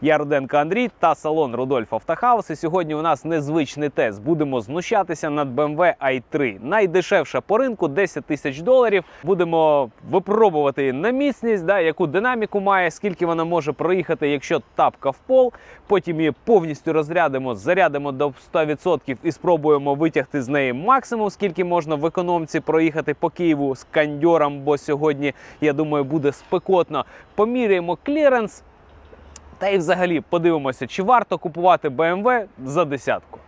Я Руденко Андрій та салон Рудольф Автохаус. І сьогодні у нас незвичний тест. Будемо знущатися над BMW i3. Найдешевша по ринку 10 тисяч доларів. Будемо випробувати на міцність, да, яку динаміку має, скільки вона може проїхати, якщо тапка в пол. Потім її повністю розрядимо, зарядимо до 100% і спробуємо витягти з неї максимум, скільки можна в економці проїхати по Києву з кандьором, бо сьогодні, я думаю, буде спекотно. Поміряємо кліренс. Та й взагалі подивимося, чи варто купувати BMW за десятку.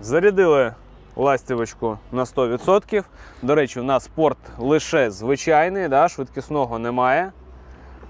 Зарядили ластівочку на 100%. До речі, у нас порт лише звичайний, да, швидкісного немає.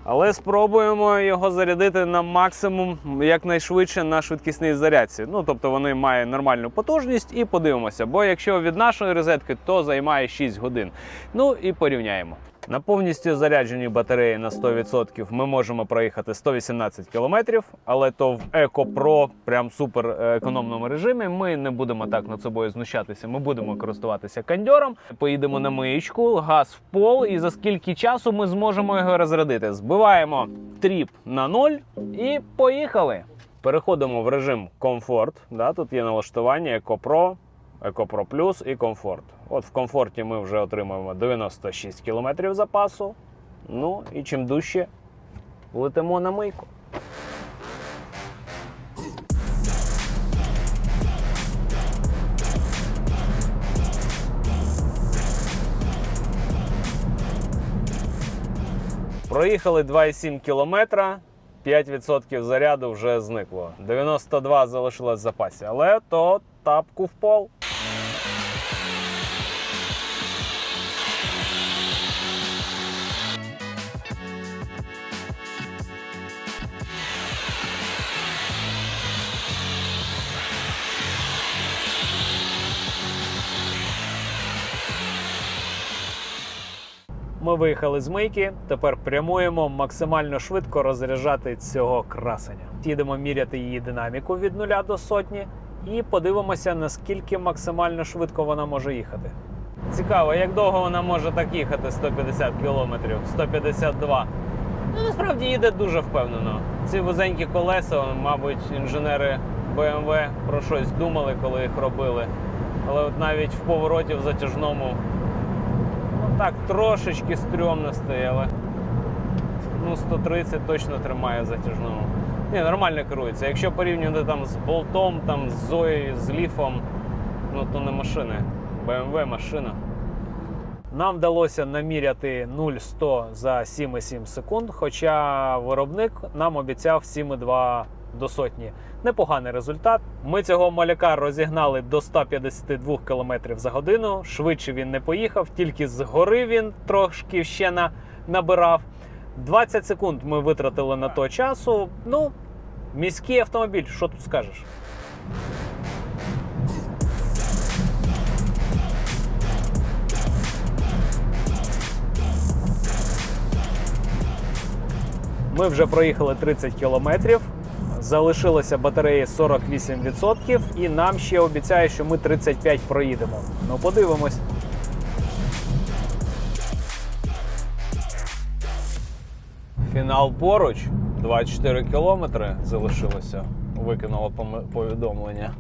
Але спробуємо його зарядити на максимум якнайшвидше на швидкісній зарядці. Ну, тобто вони мають нормальну потужність і подивимося. Бо якщо від нашої розетки, то займає 6 годин. Ну і порівняємо. На повністю зарядженій батареї на 100% ми можемо проїхати 118 км, але то в Eco Pro, прям супер е, економному режимі. Ми не будемо так над собою знущатися. Ми будемо користуватися кандьором. Поїдемо на миєчку, газ в пол, і за скільки часу ми зможемо його розрядити. Збиваємо тріп на ноль і поїхали. Переходимо в режим комфорт. Да, тут є налаштування Eco Pro, Eco Plus і комфорт. От в комфорті ми вже отримуємо 96 км запасу. Ну і чим дужче летимо на мийку. Проїхали 2,7 кілометра. 5% заряду вже зникло. 92 залишилось в запасі, але то тапку в пол. Ми виїхали з мийки. Тепер прямуємо максимально швидко розряджати цього красення. Їдемо міряти її динаміку від нуля до сотні і подивимося, наскільки максимально швидко вона може їхати. Цікаво, як довго вона може так їхати 150 км, 152 Ну, насправді їде дуже впевнено. Ці вузенькі колеса, мабуть, інженери BMW про щось думали, коли їх робили. Але от навіть в повороті в затяжному Ну так, трошечки стрьомно стає, але ну, 130 точно тримає затяжному. Ні, нормально керується. Якщо порівнювати там з болтом, там, з Зоєю, з ліфом, ну то не машини. BMW машина. Нам вдалося наміряти 0-100 за 7,7 секунд, хоча виробник нам обіцяв 7,2 до сотні. Непоганий результат. Ми цього маляка розігнали до 152 км за годину. Швидше він не поїхав, тільки згори він трошки ще набирав. 20 секунд ми витратили на то часу. Ну, міський автомобіль, що тут скажеш? Ми вже проїхали 30 кілометрів. Залишилося батареї 48%, і нам ще обіцяє, що ми 35 проїдемо. Ну, подивимось. Фінал поруч. 24 кілометри залишилося. Викинуло повідомлення.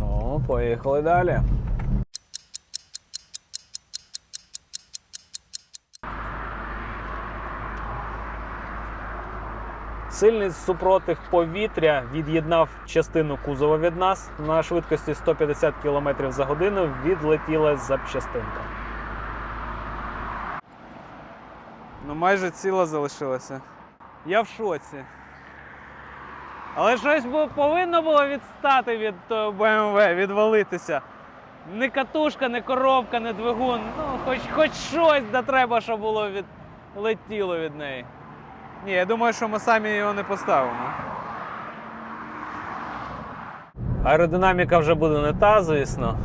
Ну, поїхали далі. Сильний супротив повітря від'єднав частину кузова від нас на швидкості 150 км за годину. Відлетіла запчастинка. Ну майже ціла залишилася. Я в шоці. Але щось бу- повинно було відстати від того BMW, відвалитися. Не катушка, не коробка, не двигун. Ну, хоч, хоч щось да треба, щоб було від... летіло від неї. Ні, я думаю, що ми самі його не поставимо. Аеродинаміка вже буде не та, звісно.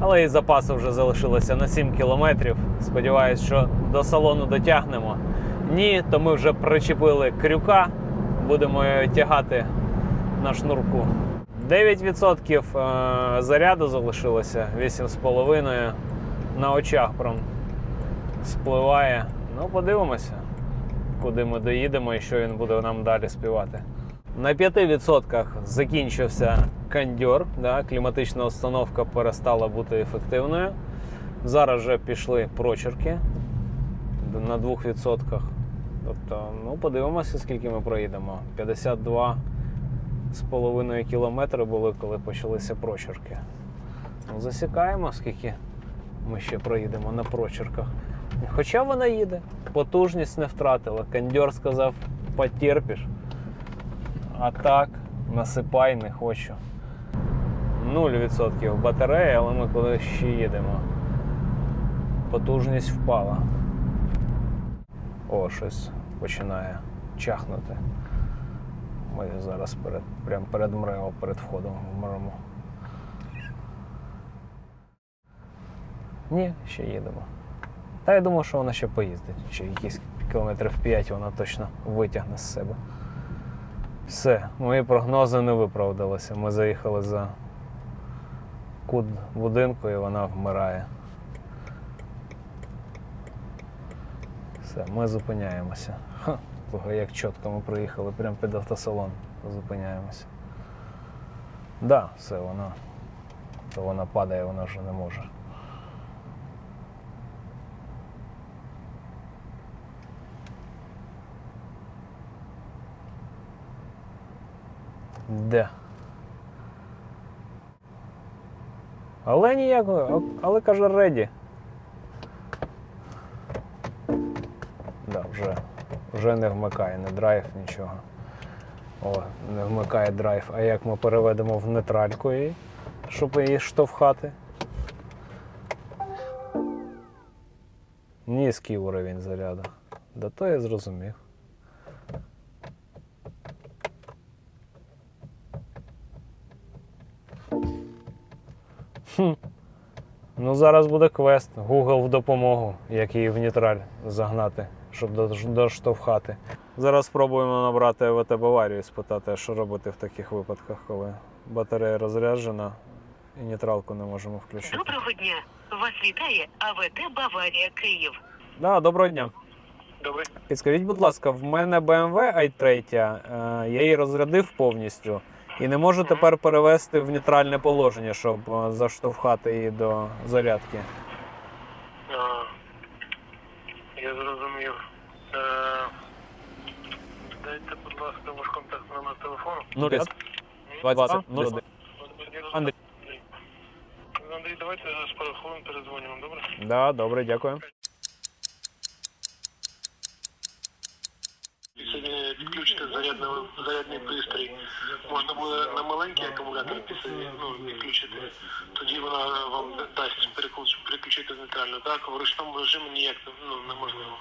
Але і запасу вже залишилося на 7 кілометрів. Сподіваюсь, що до салону дотягнемо. Ні, то ми вже причепили крюка, будемо тягати на шнурку. 9% е, заряду залишилося, 8,5 на очах прям спливає. Ну, подивимося. куди ми доїдемо і що він буде нам далі співати. На 5% закінчився кондьор, да, кліматична установка перестала бути ефективною. Зараз вже пішли прочерки на 2%. Тобто, ну, подивимося, скільки ми проїдемо. 52 з кілометри були, коли почалися прочерки. Ну, засікаємо, скільки ми ще проїдемо на прочерках. Хоча вона їде, потужність не втратила. Кондьор сказав, потерпиш. А так, насипай не хочу. 0% батареї, але ми куди ще їдемо. Потужність впала. О, щось починає чахнути. Ми зараз перед, прямо перед МРЕО, перед входом в МРЕМО. Ні, ще їдемо. Та я думаю, що вона ще поїздить. Ще якісь кілометрів 5 вона точно витягне з себе. Все, мої прогнози не виправдалися. Ми заїхали за кут будинку і вона вмирає. Все, ми зупиняємося. Ха, як чітко ми приїхали прямо під автосалон. Зупиняємося. Так, да, все, вона. То вона падає, вона вже не може. Де? Але ніякого, але каже реді. Да, вже, вже не вмикає не драйв, нічого. О, не вмикає драйв. А як ми переведемо в нейтральку її, щоб її штовхати? Низький уровень заряду. Да то я зрозумів. Хм. Ну, зараз буде квест. Google в допомогу, як її в нейтраль загнати, щоб доштовхати. Зараз спробуємо набрати ВТ Баварію і спитати, а що робити в таких випадках, коли батарея розряджена і нейтралку не можемо включити. Доброго дня! Вас вітає АВТ Баварія Київ. Да, доброго дня. Добре. Підскажіть, будь ласка, в мене BMW i3, е, я її розрядив повністю і не можу тепер перевести в нейтральне положення, щоб е, заштовхати її до зарядки. А, я зрозумів. Е, дайте, будь ласка, ваш контактний номер телефону. 0 20 01. Андрій. Андрій, давайте за пару хвилин перезвонимо, добре? Да, добре, дякую. Сьогодні підключити зарядний, зарядний пристрій. Можна буде на маленький акумулятор ну, підключити. Тоді вона вам дасть переключ- переключити нейтрально. Так, в ручному режимі ніяк ну, неможливо.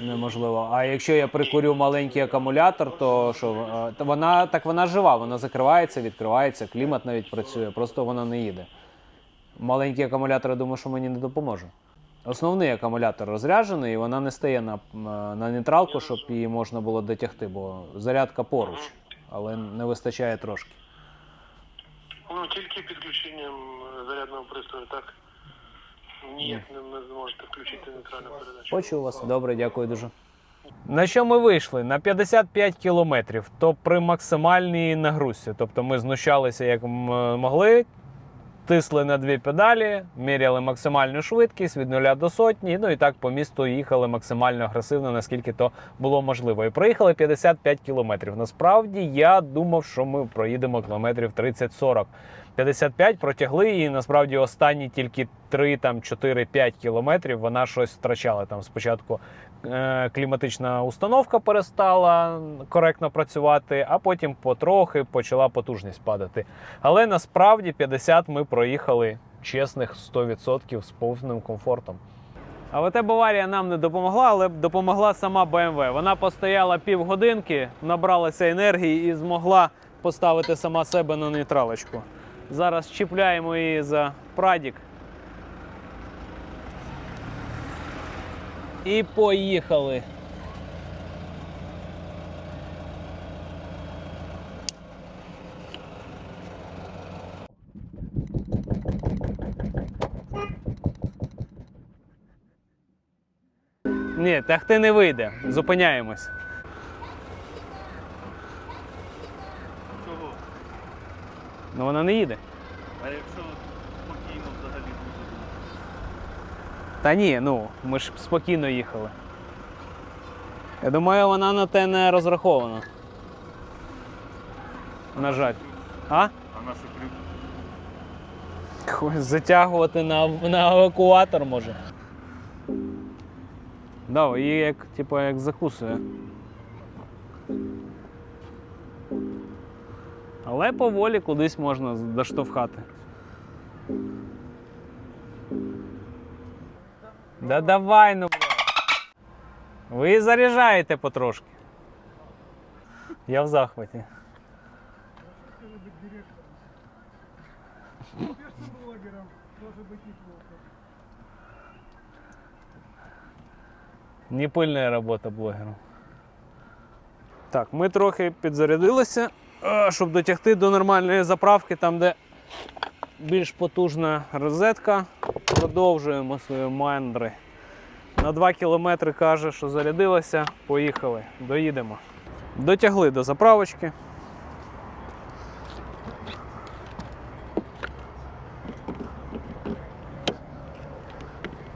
Неможливо. А якщо я прикурю маленький акумулятор, то що е, вона так вона жива, вона закривається, відкривається, клімат навіть працює, просто вона не їде. Маленький акумулятор, я думаю, що мені не допоможе. Основний акумулятор розряджений, і вона не стає на, на нейтралку, щоб її можна було дотягти, бо зарядка поруч, але не вистачає трошки. Ну, тільки підключенням е, зарядного пристрою, так? Ніяк не, не зможете включити нейтральну передачу. Почув вас. Добре, дякую дуже. На що ми вийшли? На 55 кілометрів, то при максимальній нагрузці. Тобто ми знущалися як могли, тисли на дві педалі, міряли максимальну швидкість від 0 до сотні. Ну і так по місту їхали максимально агресивно, наскільки то було можливо. І проїхали 55 кілометрів. Насправді я думав, що ми проїдемо кілометрів 30-40. 55 протягли, і насправді останні тільки 3, там 4-5 кілометрів вона щось втрачала. Там спочатку кліматична установка перестала коректно працювати, а потім потрохи почала потужність падати. Але насправді 50 ми проїхали чесних 100% з повним комфортом. АВТ Баварія нам не допомогла, але допомогла сама BMW. Вона постояла півгодинки, набралася енергії і змогла поставити сама себе на нейтралочку. Зараз чіпляємо її за прадік. І поїхали. Ні, тягти не вийде. Зупиняємось. Чого? Ну вона не їде. А якщо спокійно взагалі буде? Та ні, ну ми ж спокійно їхали. Я думаю, вона на те не розрахована. На жаль. А? А крюк? Затягувати на, на евакуатор може. Да, її як, типу, як закусує. Але поволі кудись можна доштовхати. Да давай, ну блядь. Ви заряджаєте потрошки. Я в захваті. Не пильна робота блогером. Так, ми трохи підзарядилися, щоб дотягти до нормальної заправки, там, де більш потужна розетка. Продовжуємо свої мандри. На 2 кілометри каже, що зарядилося. Поїхали, доїдемо. Дотягли до заправочки.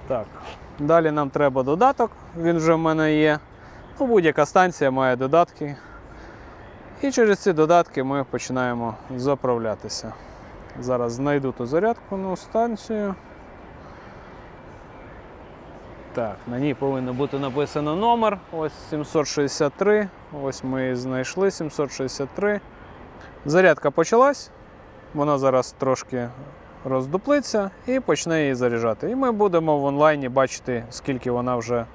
Так. Далі нам треба додаток, він вже в мене є. Ну, будь-яка станція має додатки. І через ці додатки ми починаємо заправлятися. Зараз знайду ту зарядку станцію. Так, на ній повинен бути написано номер. Ось 763. Ось ми і знайшли 763. Зарядка почалась. Вона зараз трошки роздуплиться і почне її заряджати. І ми будемо в онлайні бачити, скільки вона вже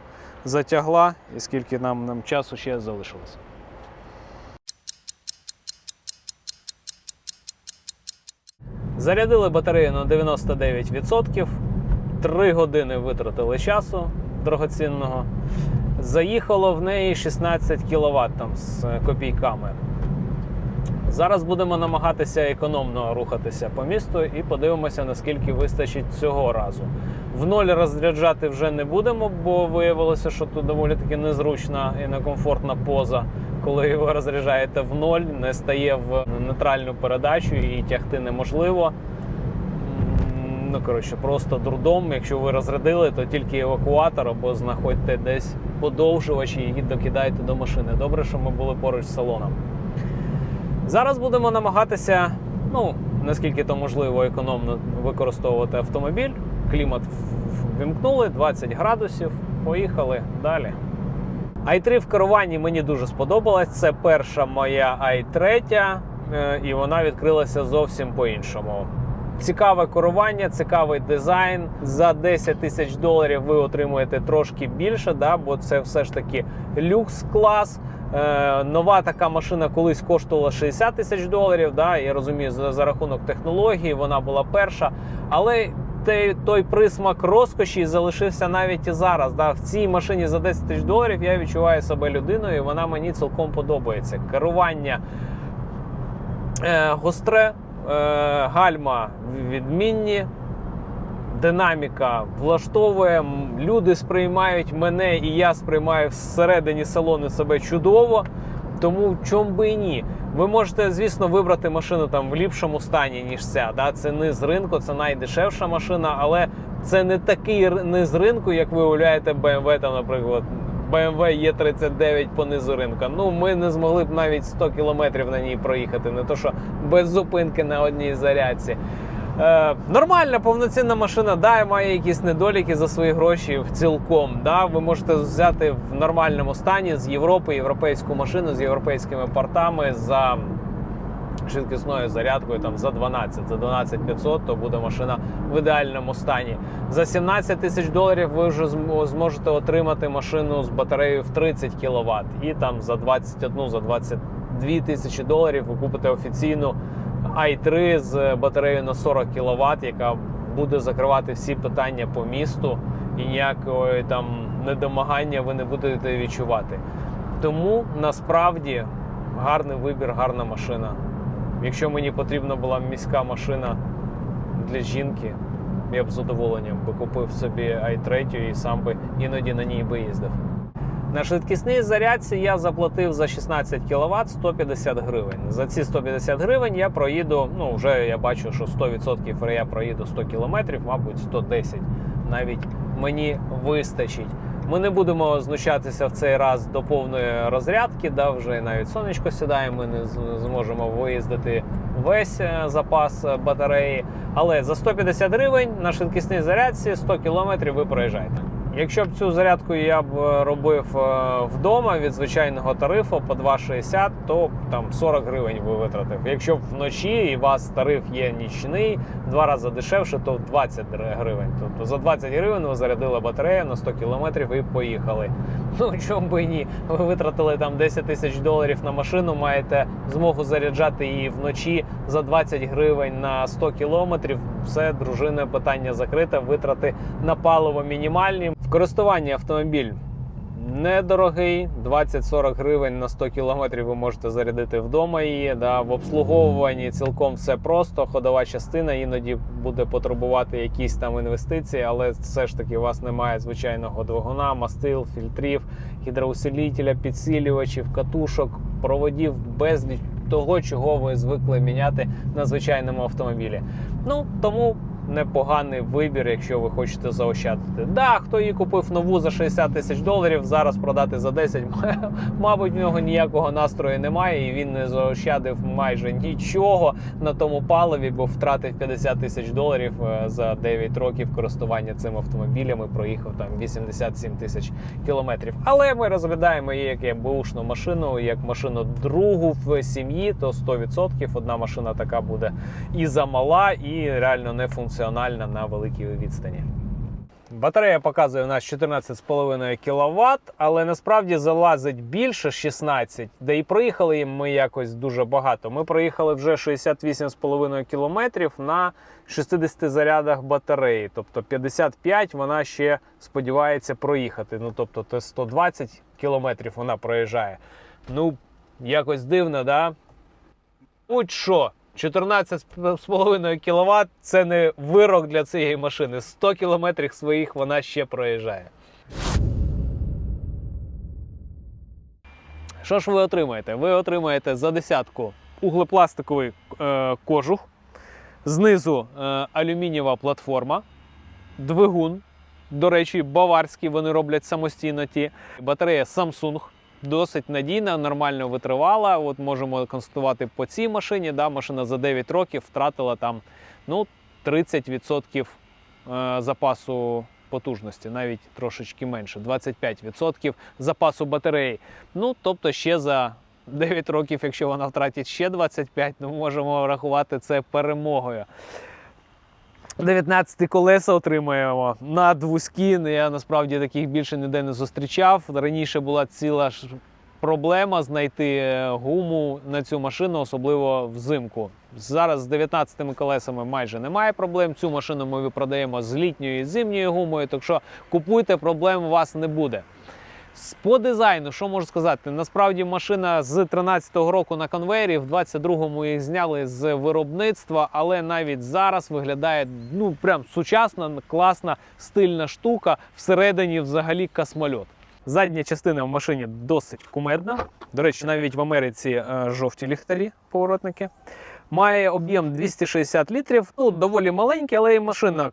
затягла і скільки нам, нам часу ще залишилось. Зарядили батарею на 99%. 3 години витратили часу дорогоцінного. Заїхало в неї 16 кВт там, з копійками. Зараз будемо намагатися економно рухатися по місту і подивимося, наскільки вистачить цього разу. В ноль розряджати вже не будемо, бо виявилося, що тут доволі таки незручна і некомфортна поза. Коли ви розряджаєте в ноль, не стає в нейтральну передачу і тягти неможливо. Ну, коротше, просто дурдом. Якщо ви розрядили, то тільки евакуатор або знаходьте десь подовжувачі і докидайте до машини. Добре, що ми були поруч з салоном. Зараз будемо намагатися, ну, наскільки то можливо, економно використовувати автомобіль. Клімат ввімкнули, 20 градусів. Поїхали далі. I3 в керуванні мені дуже сподобалась. Це перша моя i3, е, і вона відкрилася зовсім по-іншому. Цікаве керування, цікавий дизайн. За 10 тисяч доларів ви отримуєте трошки більше, да, бо це все ж таки люкс клас. Е, нова така машина колись коштувала 60 тисяч доларів. Да, я розумію, за, за рахунок технології вона була перша. Але той, той присмак розкоші залишився навіть і зараз. Да. В цій машині за 10 тисяч доларів я відчуваю себе людиною, і вона мені цілком подобається. Керування е, гостре, е, гальма відмінні. Динаміка влаштовує, люди сприймають мене, і я сприймаю всередині салону себе чудово. Тому чом би і ні. Ви можете, звісно, вибрати машину там в ліпшому стані, ніж ця. Да? Це не з ринку, це найдешевша машина, але це не такий не з ринку, як ви уявляєте BMW, там, наприклад, BMW E39 по низу ринка. Ну, ми не змогли б навіть 100 кілометрів на ній проїхати, не то що без зупинки на одній зарядці. Е, нормальна повноцінна машина, да, має якісь недоліки за свої гроші цілком. Да. Ви можете взяти в нормальному стані з Європи європейську машину з європейськими портами за швидкісною зарядкою там за 12, за 12 500, то буде машина в ідеальному стані. За 17 тисяч доларів ви вже зможете отримати машину з батареєю в 30 кВт. І там за 21, за 22 тисячі доларів ви купите офіційну i3 з батареєю на 40 кВт, яка буде закривати всі питання по місту, і ніякої там недомагання ви не будете відчувати. Тому насправді гарний вибір, гарна машина. Якщо мені потрібна була міська машина для жінки, я б з задоволенням би купив собі i3 і сам би іноді на ній би їздив. На швидкісній зарядці я заплатив за 16 кВт 150 гривень. За ці 150 гривень я проїду. Ну вже я бачу, що 100% я проїду 100 км, мабуть, 110 навіть мені вистачить. Ми не будемо знущатися в цей раз до повної розрядки, да, вже навіть сонечко сідає, ми не зможемо виїздити весь е, запас е, батареї. Але за 150 гривень на швидкісній зарядці 100 км ви проїжджаєте. Якщо б цю зарядку я б е, робив е, вдома від звичайного тарифу по 2,60, то там 40 гривень ви витратив. Якщо б вночі і у вас тариф є нічний, два рази дешевше, то 20 гривень. Тобто за 20 гривень ви зарядили батарею на 100 км і поїхали. Ну чому би ні? Ви витратили там 10 тисяч доларів на машину, маєте змогу заряджати її вночі за 20 гривень на 100 кілометрів. Все, дружине, питання закрите. Витрати на паливо мінімальні. В користуванні автомобіль недорогий, 20-40 гривень на 100 кілометрів ви можете зарядити вдома її. Да. В обслуговуванні цілком все просто. Ходова частина іноді буде потребувати якісь там інвестиції, але все ж таки у вас немає звичайного двигуна, мастил, фільтрів, гідроусилителя, підсилювачів, катушок, проводів, безліч того, чого ви звикли міняти на звичайному автомобілі. Ну тому непоганий вибір, якщо ви хочете заощадити. Да, хто її купив нову за 60 тисяч доларів, зараз продати за 10, мабуть, в нього ніякого настрою немає, і він не заощадив майже нічого на тому паливі, бо втратив 50 тисяч доларів е, за 9 років користування цим автомобілем і проїхав там 87 тисяч кілометрів. Але ми розглядаємо її як бушну машину, як машину другу в сім'ї, то 100% одна машина така буде і замала, і реально не функціональна на великій відстані. Батарея показує у нас 14,5 кВт, але насправді залазить більше 16, де і проїхали ми якось дуже багато. Ми проїхали вже 68,5 км на 60 зарядах батареї. Тобто 55 вона ще сподівається проїхати. Ну тобто це 120 км вона проїжджає. Ну, якось дивно, да? Будь що, 14,5 кВт це не вирок для цієї машини. 100 км своїх вона ще проїжджає. Що ж ви отримаєте? Ви отримаєте за десятку углепластиковий е, кожух, знизу е, алюмінієва платформа, двигун. До речі, баварський вони роблять самостійно ті. Батарея Samsung досить надійна, нормально витривала. От можемо констатувати по цій машині. Да, машина за 9 років втратила там ну, 30% е, запасу потужності, навіть трошечки менше, 25% запасу батареї. Ну, тобто ще за 9 років, якщо вона втратить ще 25, ну можемо рахувати це перемогою. 19 колеса отримаємо на двузькі. Я насправді таких більше ніде не зустрічав. Раніше була ціла ж проблема знайти е, гуму на цю машину, особливо взимку. Зараз з 19 колесами майже немає проблем. Цю машину ми продаємо з літньою і зимньою гумою, так що купуйте, проблем у вас не буде. По дизайну, що можу сказати? Насправді машина з 13-го року на конвейері, в 22-му їх зняли з виробництва, але навіть зараз виглядає ну прям сучасна, класна, стильна штука. Всередині взагалі космольот. Задня частина в машині досить кумедна. До речі, навіть в Америці е, жовті ліхтарі, поворотники. Має об'єм 260 літрів, ну доволі маленький, але і машина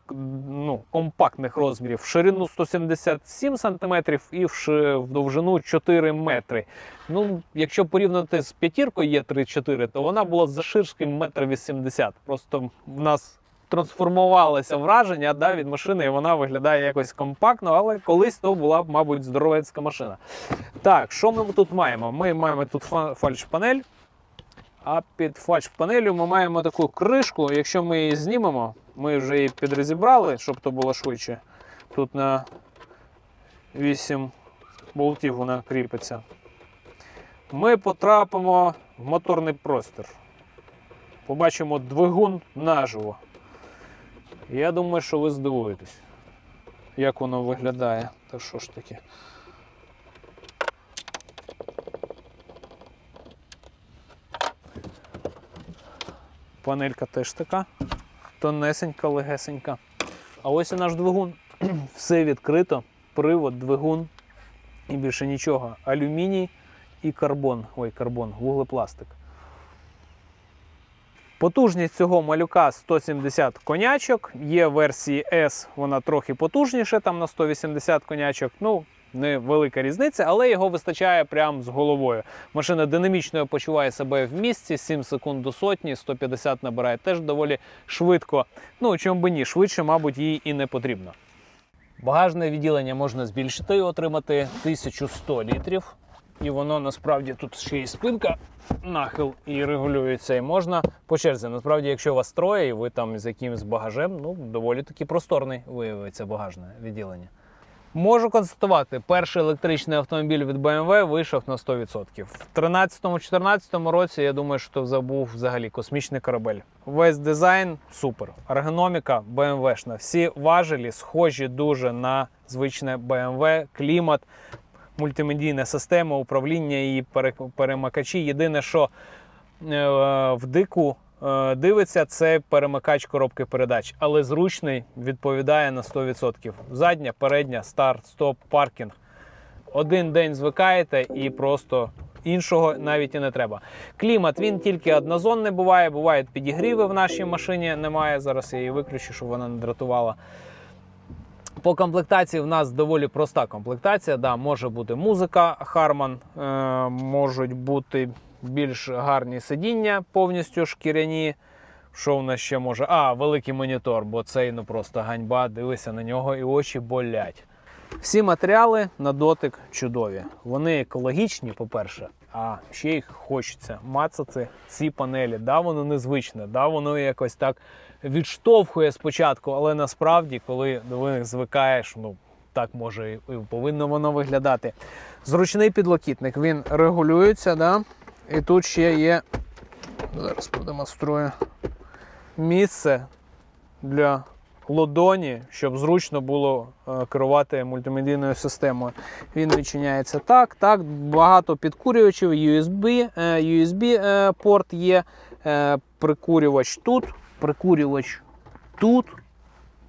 ну, компактних розмірів. В ширину 177 см і в, довжину 4 метри. Ну, якщо порівняти з п'ятіркою є 3-4, то вона була за ширшким 1,80 м. Просто в нас трансформувалося враження да, від машини, і вона виглядає якось компактно, але колись то була, мабуть, здоровецька машина. Так, що ми тут маємо? Ми маємо тут фа- фальш-панель. А під фальш-панелю ми маємо таку кришку. Якщо ми її знімемо, ми вже її підрозібрали, щоб то було швидше. Тут на 8 болтів вона кріпиться. Ми потрапимо в моторний простір. Побачимо двигун наживо. Я думаю, що ви здивуєтесь, як воно виглядає. Та що ж таке? Панелька теж така. Тонесенька, легесенька. А ось і наш двигун. Все відкрито, привод, двигун і більше нічого. Алюміній і карбон. Ой, карбон, вуглепластик. Потужність цього малюка 170 конячок. Є версії S, вона трохи потужніша, там на 180 конячок. Ну, невелика різниця, але його вистачає прямо з головою. Машина динамічно почуває себе в місці, 7 секунд до сотні, 150 набирає теж доволі швидко. Ну, чому би ні, швидше, мабуть, їй і не потрібно. Багажне відділення можна збільшити і отримати 1100 літрів. І воно насправді тут ще й спинка, нахил і регулюється. І можна по черзі. Насправді, якщо вас троє і ви там з якимось багажем, ну доволі таки просторний виявиться багажне відділення. Можу констатувати, перший електричний автомобіль від BMW вийшов на 100%. В 13-14 році я думаю, що це був взагалі космічний корабель. Весь дизайн супер. Ергономіка BMW-шна. Всі важелі схожі дуже на звичне BMW, клімат, мультимедійна система, управління і пере- перемикачі. Єдине, що е, в дику дивиться, це перемикач коробки передач, але зручний відповідає на 100%. Задня, передня, старт, стоп, паркінг. Один день звикаєте і просто іншого навіть і не треба. Клімат він тільки однозонний буває. Бувають підігріви в нашій машині. Немає. Зараз я її виключу, щоб вона не дратувала. По комплектації в нас доволі проста комплектація. Да, може бути музика Harman, е, можуть бути більш гарні сидіння, повністю шкіряні. Що в нас ще може? А, великий монітор, бо цей ну просто ганьба. Дивися на нього і очі болять. Всі матеріали на дотик чудові. Вони екологічні, по-перше, а ще їх хочеться мацати ці панелі. Да, воно незвичне, да, воно якось так відштовхує спочатку, але насправді, коли до них звикаєш, ну так може і повинно воно виглядати. Зручний підлокітник, він регулюється, да? І тут ще є. Зараз продемонструю місце для лодоні, щоб зручно було е, керувати мультимедійною системою. Він відчиняється так, так, багато підкурювачів, USB, е, USB е, порт є, е, прикурювач тут, прикурювач тут.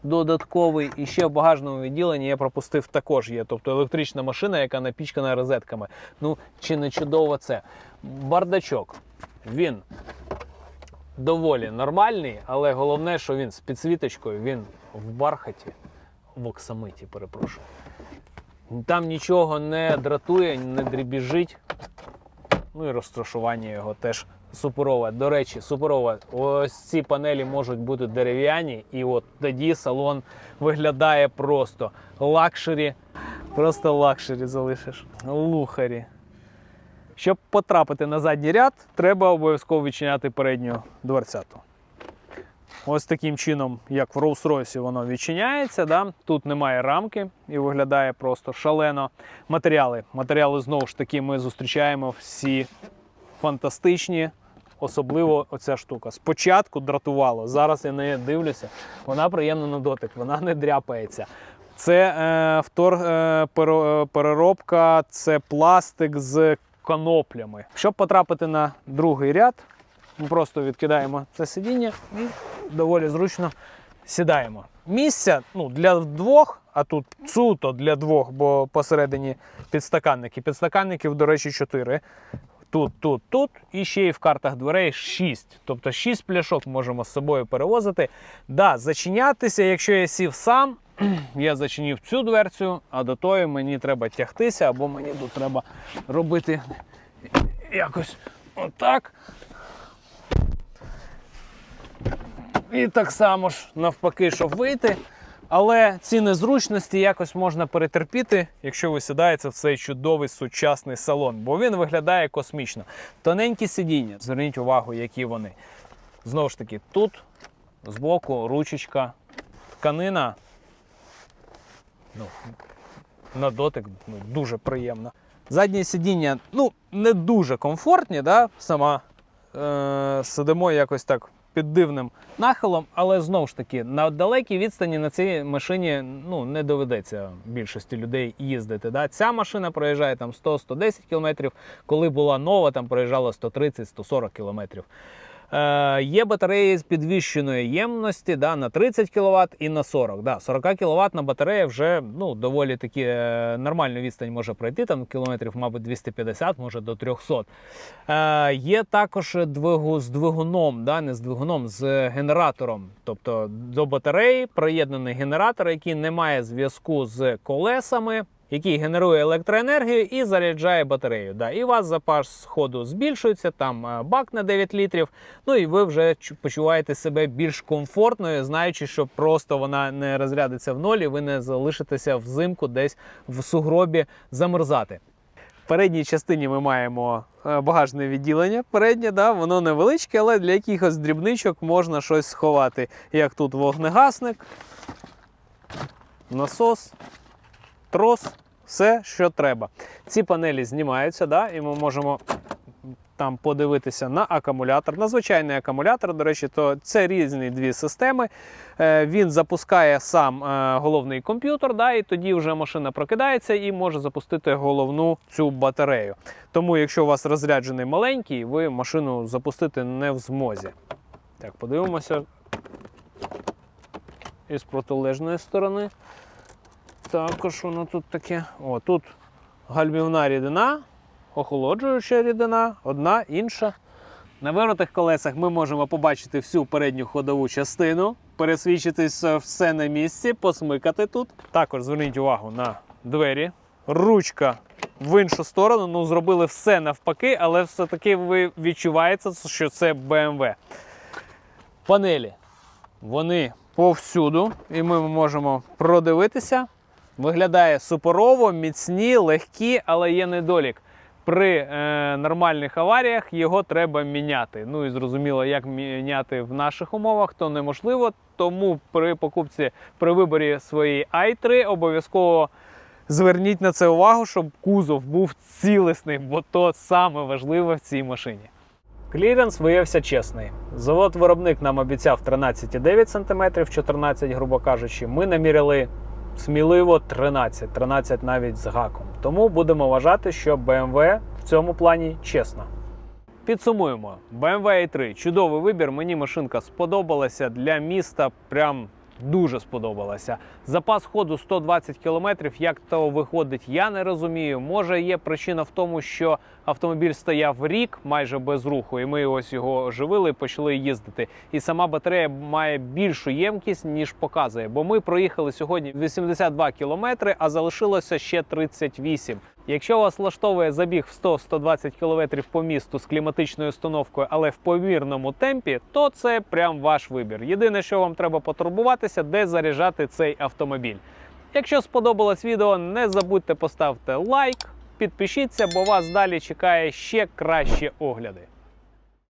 Додатковий і ще в багажному відділенні я пропустив також є. Тобто електрична машина, яка напічкана розетками. Ну чи не чудово це? Бардачок. Він доволі нормальний, але головне, що він з підсвіточкою, він в бархаті, в оксамиті, перепрошую. Там нічого не дратує, не дрібіжить. Ну і розташування його теж суперове. До речі, суперове. Ось ці панелі можуть бути дерев'яні, і от тоді салон виглядає просто лакшері. Просто лакшері залишиш. Лухарі. Щоб потрапити на задній ряд, треба обов'язково відчиняти передню дверцяту. Ось таким чином, як в Rolls-Royce воно відчиняється. Да? Тут немає рамки і виглядає просто шалено. Матеріали. Матеріали знову ж таки ми зустрічаємо всі фантастичні. Особливо оця штука. Спочатку дратувало, зараз я неї дивлюся. Вона приємна на дотик, вона не дряпається. Це е, втор, е, е, переробка, це пластик з коноплями. Щоб потрапити на другий ряд, ми просто відкидаємо це сидіння і доволі зручно сідаємо. Місця ну, для двох, а тут суто для двох, бо посередині підстаканники. Підстаканників, до речі, чотири. Тут, тут, тут, і ще й в картах дверей 6. Тобто 6 пляшок можемо з собою перевозити. Да, зачинятися, якщо я сів сам, я зачинив цю дверцю, а до тої мені треба тягтися, або мені тут треба робити якось отак. І так само ж навпаки, щоб вийти. Але ці незручності якось можна перетерпіти, якщо ви сідаєте в цей чудовий сучасний салон, бо він виглядає космічно. Тоненькі сидіння, зверніть увагу, які вони. Знову ж таки, тут збоку ручечка, тканина. Ну, на дотик ну, дуже приємно. Заднє сидіння ну, не дуже комфортні, да? сама е, сидимо якось так під дивним нахилом, але знову ж таки, на далекій відстані на цій машині ну, не доведеться більшості людей їздити. Да? Ця машина проїжджає там 100-110 км, коли була нова, там проїжджала 130-140 км. Е, є батареї з підвищеної ємності да, на 30 кВт і на 40. Да, 40 кВт батарея вже ну, доволі таки е, нормальну відстань може пройти, там кілометрів, мабуть, 250, може до 300. Е, є також двигу з двигуном, да, не з двигуном, з генератором. Тобто до батареї приєднаний генератор, який не має зв'язку з колесами який генерує електроенергію і заряджає батарею. Да, і у вас запас ходу збільшується, там е, бак на 9 літрів. Ну і ви вже почуваєте себе більш комфортною, знаючи, що просто вона не розрядиться в нолі, ви не залишитеся взимку десь в сугробі замерзати. В передній частині ми маємо е, багажне відділення. Переднє, да, воно невеличке, але для якихось дрібничок можна щось сховати. Як тут вогнегасник, насос, трос, все, що треба. Ці панелі знімаються, да, і ми можемо там подивитися на акумулятор, на звичайний акумулятор. До речі, то це різні дві системи. Е, Він запускає сам е, головний комп'ютер, да, і тоді вже машина прокидається і може запустити головну цю батарею. Тому, якщо у вас розряджений маленький, ви машину запустити не в змозі. Так, подивимося із протилежної сторони. Також воно тут таке. О, тут гальмівна рідина, охолоджуюча рідина, одна, інша. На виротих колесах ми можемо побачити всю передню ходову частину, пересвідчитись все на місці, посмикати тут. Також зверніть увагу на двері. Ручка в іншу сторону. Ну, зробили все навпаки, але все-таки ви відчуваєте, що це BMW. Панелі. Вони повсюду, і ми можемо продивитися. Виглядає супорово, міцні, легкі, але є недолік. При е, нормальних аваріях його треба міняти. Ну і зрозуміло, як міняти в наших умовах, то неможливо. Тому при покупці, при виборі своєї i3 обов'язково зверніть на це увагу, щоб кузов був цілісний, бо то саме важливе в цій машині. Кліренс виявився чесний. Завод-виробник нам обіцяв 13,9 см, 14, грубо кажучи. Ми наміряли сміливо 13, 13 навіть з гаком. Тому будемо вважати, що BMW в цьому плані чесна. Підсумуємо, BMW i3 чудовий вибір. Мені машинка сподобалася для міста. Прям дуже сподобалася. Запас ходу 120 км. Як то виходить, я не розумію. Може, є причина в тому, що автомобіль стояв рік майже без руху, і ми ось його оживили і почали їздити. І сама батарея має більшу ємкість, ніж показує. Бо ми проїхали сьогодні 82 км, а залишилося ще 38. Якщо вас влаштовує забіг в 100-120 км по місту з кліматичною установкою, але в помірному темпі, то це прям ваш вибір. Єдине, що вам треба потурбуватися, де заряджати цей автомобіль. Якщо сподобалось відео, не забудьте поставити лайк, підпишіться, бо вас далі чекає ще кращі огляди.